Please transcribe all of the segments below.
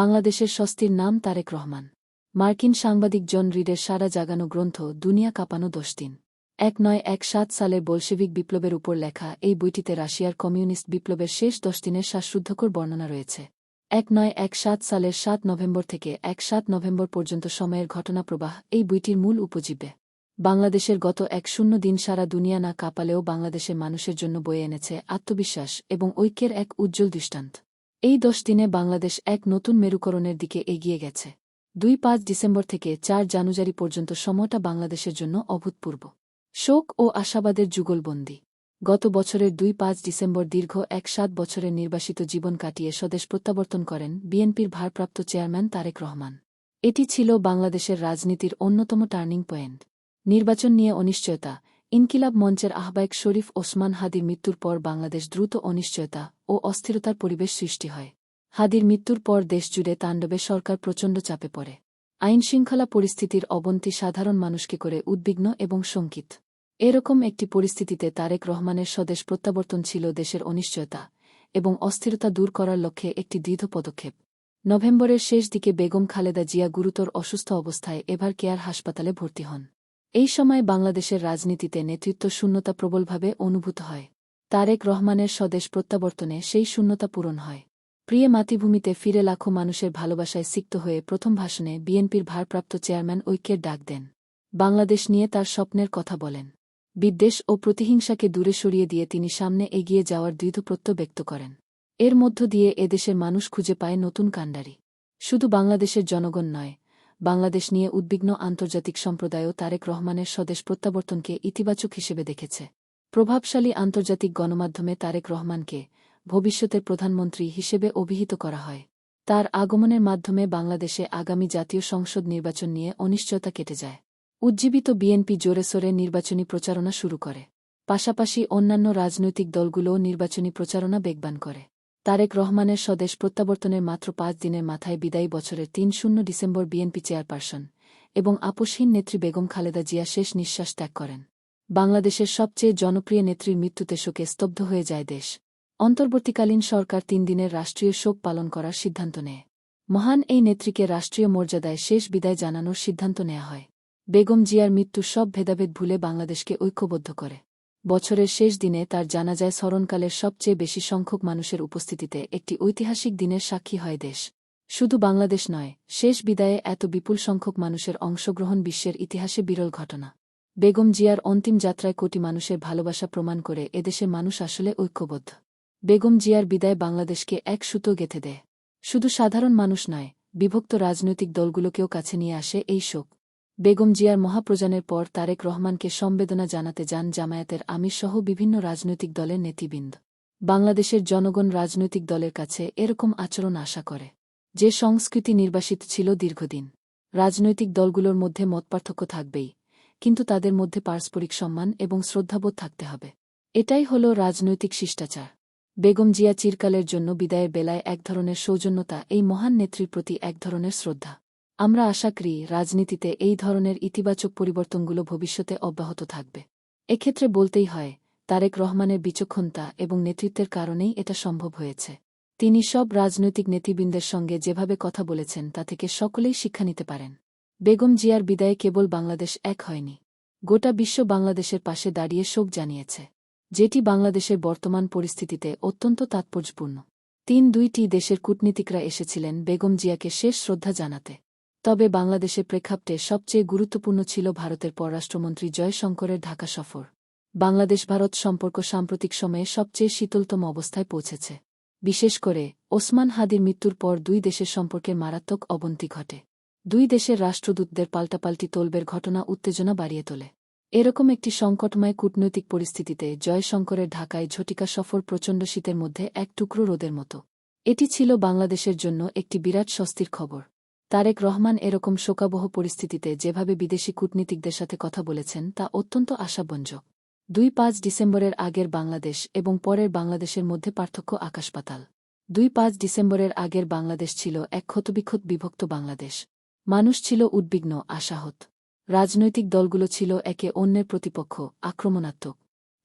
বাংলাদেশের স্বস্তির নাম তারেক রহমান। মার্কিন সাংবাদিক জন রিডের সারা জাগানো গ্রন্থ দুনিয়া কাঁপানো দশ দিন। এক নয় এক সাত সালের বলশেভিক বিপ্লবের উপর লেখা এই বইটিতে রাশিয়ার কমিউনিস্ট বিপ্লবের শেষ দশ দিনের শ্বাসরুদ্ধকর বর্ণনা রয়েছে। এক নয় এক সাত সালের সাত নভেম্বর থেকে এক সাত নভেম্বর পর্যন্ত সময়ের ঘটনাপ্রবাহ এই বইটির মূল উপজীব্যে। বাংলাদেশের গত এক শূন্য দিন সারা দুনিয়া না কাঁপালেও বাংলাদেশের মানুষের জন্য বয়ে এনেছে আত্মবিশ্বাস এবং ঐক্যের এক উজ্জ্বল দৃষ্টান্ত। এই দশ দিনে বাংলাদেশ এক নতুন মেরুকরণের দিকে এগিয়ে গেছে। দুই পাঁচ ডিসেম্বর থেকে চার জানুয়ারি পর্যন্ত সময়টা বাংলাদেশের জন্য অভূতপূর্ব। শোক ও আশাবাদের যুগলবন্দি। গত বছরের দুই পাঁচ ডিসেম্বর দীর্ঘ এক সাত বছরের নির্বাসিত জীবন কাটিয়ে স্বদেশ প্রত্যাবর্তন করেন বিএনপির ভারপ্রাপ্ত চেয়ারম্যান তারেক রহমান। এটি ছিল বাংলাদেশের রাজনীতির অন্যতম টার্নিং পয়েন্ট। নির্বাচন নিয়ে অনিশ্চয়তা, ইনকিলাব মঞ্চের আহ্বায়ক শরীফ ওসমান হাদির মৃত্যুর পর বাংলাদেশ দ্রুত অনিশ্চয়তা ও অস্থিরতার পরিবেশ সৃষ্টি হয়। হাদির মৃত্যুর পর দেশজুড়ে তাণ্ডবে সরকার প্রচণ্ড চাপে পড়ে। আইনশৃঙ্খলা পরিস্থিতির অবনতি সাধারণ মানুষকে করে উদ্বিগ্ন এবং শঙ্কিত। এরকম একটি পরিস্থিতিতে তারেক রহমানের স্বদেশ প্রত্যাবর্তন ছিল দেশের অনিশ্চয়তা এবং অস্থিরতা দূর করার লক্ষ্যে একটি দৃঢ় পদক্ষেপ। নভেম্বরের শেষ দিকে বেগম খালেদা জিয়া গুরুতর অসুস্থ অবস্থায় এভার কেয়ার হাসপাতালে ভর্তি হন। এই সময় বাংলাদেশের রাজনীতিতে নেতৃত্ব শূন্যতা প্রবলভাবে অনুভূত হয়। তারেক রহমানের স্বদেশ প্রত্যাবর্তনে সেই শূন্যতা পূরণ হয়। প্রিয় মাতৃভূমিতে ফিরে লাখো মানুষের ভালোবাসায় সিক্ত হয়ে প্রথম ভাষণে বিএনপির ভারপ্রাপ্ত চেয়ারম্যান ঐক্যের ডাক দেন। বাংলাদেশ নিয়ে তার স্বপ্নের কথা বলেন। বিদ্বেষ ও প্রতিহিংসাকে দূরে সরিয়ে দিয়ে তিনি সামনে এগিয়ে যাওয়ার দৃঢ়প্রত্য ব্যক্ত করেন। এর মধ্য দিয়ে এদেশের মানুষ খুঁজে পায় নতুন কাণ্ডারি। শুধু বাংলাদেশের জনগণ নয়, বাংলাদেশ নিয়ে উদ্বিগ্ন আন্তর্জাতিক সম্প্রদায়ও তারেক রহমানের স্বদেশ প্রত্যাবর্তনকে ইতিবাচক হিসেবে দেখেছে। প্রভাবশালী আন্তর্জাতিক গণমাধ্যমে তারেক রহমানকে ভবিষ্যতের প্রধানমন্ত্রী হিসেবে অভিহিত করা হয়। তার আগমনের মাধ্যমে বাংলাদেশে আগামী জাতীয় সংসদ নির্বাচন নিয়ে অনিশ্চয়তা কেটে যায়। উজ্জীবিত বিএনপি জোরেসোরে নির্বাচনী প্রচারণা শুরু করে। পাশাপাশি অন্যান্য রাজনৈতিক দলগুলোও নির্বাচনী প্রচারণা বেগবান করে। তারেক রহমানের স্বদেশ প্রত্যাবর্তনের মাত্র পাঁচ দিনের মাথায় বিদায়ী বছরের তিন শূন্য ডিসেম্বর বিএনপি চেয়ারপারসন এবং আপোষহীন নেত্রী বেগম খালেদা জিয়া শেষ নিঃশ্বাস ত্যাগ করেন। বাংলাদেশের সবচেয়ে জনপ্রিয় নেত্রীর মৃত্যুতে শোকে স্তব্ধ হয়ে যায় দেশ। অন্তর্বর্তীকালীন সরকার তিন দিনের রাষ্ট্রীয় শোক পালন করার সিদ্ধান্ত নেয়। মহান এই নেত্রীকে রাষ্ট্রীয় মর্যাদায় শেষ বিদায় জানানোর সিদ্ধান্ত নেওয়া হয়। বেগম জিয়ার মৃত্যু সব ভেদাভেদ ভুলে বাংলাদেশকে ঐক্যবদ্ধ করে। বছরের শেষ দিনে তার জানাজায় স্মরণকালের সবচেয়ে বেশি সংখ্যক মানুষের উপস্থিতিতে একটি ঐতিহাসিক দিনের সাক্ষী হয় দেশ। শুধু বাংলাদেশ নয়, শেষ বিদায়ে এত বিপুল সংখ্যক মানুষের অংশগ্রহণ বিশ্বের ইতিহাসে বিরল ঘটনা। বেগম জিয়ার অন্তিম যাত্রায় কোটি মানুষের ভালোবাসা প্রমাণ করে এদেশের মানুষ আসলে ঐক্যবদ্ধ। বেগম জিয়ার বিদায় বাংলাদেশকে এক সুতো গেথে দেয়। শুধু সাধারণ মানুষ নয়, বিভক্ত রাজনৈতিক দলগুলোকেও কাছে নিয়ে আসে এই শোক। বেগম জিয়ার মহাপ্রজানের পর তারেক রহমানকে সম্বেদনা জানাতে যান জামায়াতের আমিরসহ বিভিন্ন রাজনৈতিক দলের নেতৃবৃন্দ। বাংলাদেশের জনগণ রাজনৈতিক দলের কাছে এরকম আচরণ আশা করে। যে সংস্কৃতি নির্বাসিত ছিল দীর্ঘদিন। রাজনৈতিক দলগুলোর মধ্যে মতপার্থক্য থাকবেই। কিন্তু তাদের মধ্যে পারস্পরিক সম্মান এবং শ্রদ্ধাবোধ থাকতে হবে। এটাই হল রাজনৈতিক শিষ্টাচার। বেগম জিয়া চিরকালের জন্য বিদায়ের বেলায় এক ধরনের সৌজন্যতা, এই মহান নেত্রীর প্রতি এক ধরনের শ্রদ্ধা। আমরা আশা করি রাজনীতিতে এই ধরনের ইতিবাচক পরিবর্তনগুলো ভবিষ্যতে অব্যাহত থাকবে। এক্ষেত্রে বলতেই হয়, তারেক রহমানের বিচক্ষণতা এবং নেতৃত্বের কারণেই এটা সম্ভব হয়েছে। তিনি সব রাজনৈতিক নেতৃবৃন্দের সঙ্গে যেভাবে কথা বলেছেন, তা থেকে সকলেই শিক্ষা নিতে পারেন। বেগম জিয়ার বিদায়ে কেবল বাংলাদেশ এক হয়নি, গোটা বিশ্ব বাংলাদেশের পাশে দাঁড়িয়ে শোক জানিয়েছে, যেটি বাংলাদেশের বর্তমান পরিস্থিতিতে অত্যন্ত তাৎপর্যপূর্ণ। তিন দুইটি দেশের কূটনীতিকরা এসেছিলেন বেগম জিয়াকে শেষ শ্রদ্ধা জানাতে, তবে বাংলাদেশের প্রেক্ষাপটে সবচেয়ে গুরুত্বপূর্ণ ছিল ভারতের পররাষ্ট্রমন্ত্রী জয়শঙ্করের ঢাকা সফর। বাংলাদেশ ভারত সম্পর্ক সাম্প্রতিক সময়ে সবচেয়ে শীতলতম অবস্থায় পৌঁছেছে, বিশেষ করে ওসমান হাদির মৃত্যুর পর দুই দেশের সম্পর্কের মারাত্মক অবনতি ঘটে। দুই দেশের রাষ্ট্রদূতদের পাল্টাপাল্টি তোলবের ঘটনা উত্তেজনা বাড়িয়ে তোলে। এরকম একটি সংকটময় কূটনৈতিক পরিস্থিতিতে জয়শঙ্করের ঢাকায় ঝটিকা সফর প্রচণ্ড শীতের মধ্যে এক টুকরো রোদের মতো। এটি ছিল বাংলাদেশের জন্য একটি বিরাট স্বস্তির খবর। তারেক রহমান এরকম শোকাবহ পরিস্থিতিতে যেভাবে বিদেশি কূটনীতিকদের সাথে কথা বলেছেন তা অত্যন্ত আশাবঞ্জক দুই পাঁচ ডিসেম্বরের আগের বাংলাদেশ এবং পরের বাংলাদেশের মধ্যে পার্থক্য আকাশপাতাল। দুই পাঁচ ডিসেম্বরের আগের বাংলাদেশ ছিল এক ক্ষতবিক্ষত বিভক্ত বাংলাদেশ। মানুষ ছিল উদ্বিগ্ন, আশাহত। রাজনৈতিক দলগুলো ছিল একে অন্যের প্রতিপক্ষ, আক্রমণাত্মক।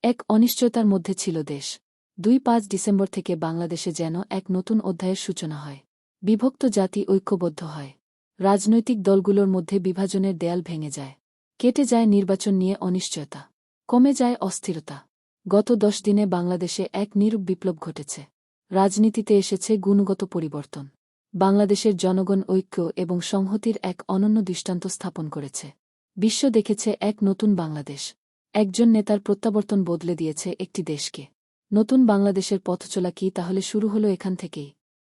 এক অনিশ্চয়তার মধ্যে ছিল দেশ। দুই পাঁচ ডিসেম্বর থেকে বাংলাদেশে যেন এক নতুন অধ্যায়ের সূচনা হয়। বিভক্ত জাতি ঐক্যবদ্ধ হয়। রাজনৈতিক দলগুলোর মধ্যে বিভাজনের দেয়াল ভেঙে যায়। কেটে যায় নির্বাচন নিয়ে অনিশ্চয়তা। কমে যায় অস্থিরতা। গত দশ দিনে বাংলাদেশে এক নিরূপ বিপ্লব ঘটেছে। রাজনীতিতে এসেছে গুণগত পরিবর্তন। বাংলাদেশের জনগণ ঐক্য এবং সংহতির এক অনন্য দৃষ্টান্ত স্থাপন করেছে। বিশ্ব দেখেছে এক নতুন বাংলাদেশ। একজন নেতার প্রত্যাবর্তন বদলে দিয়েছে একটি দেশকে। নতুন বাংলাদেশের পথচলা কি তাহলে শুরু হলো এখান থেকেই?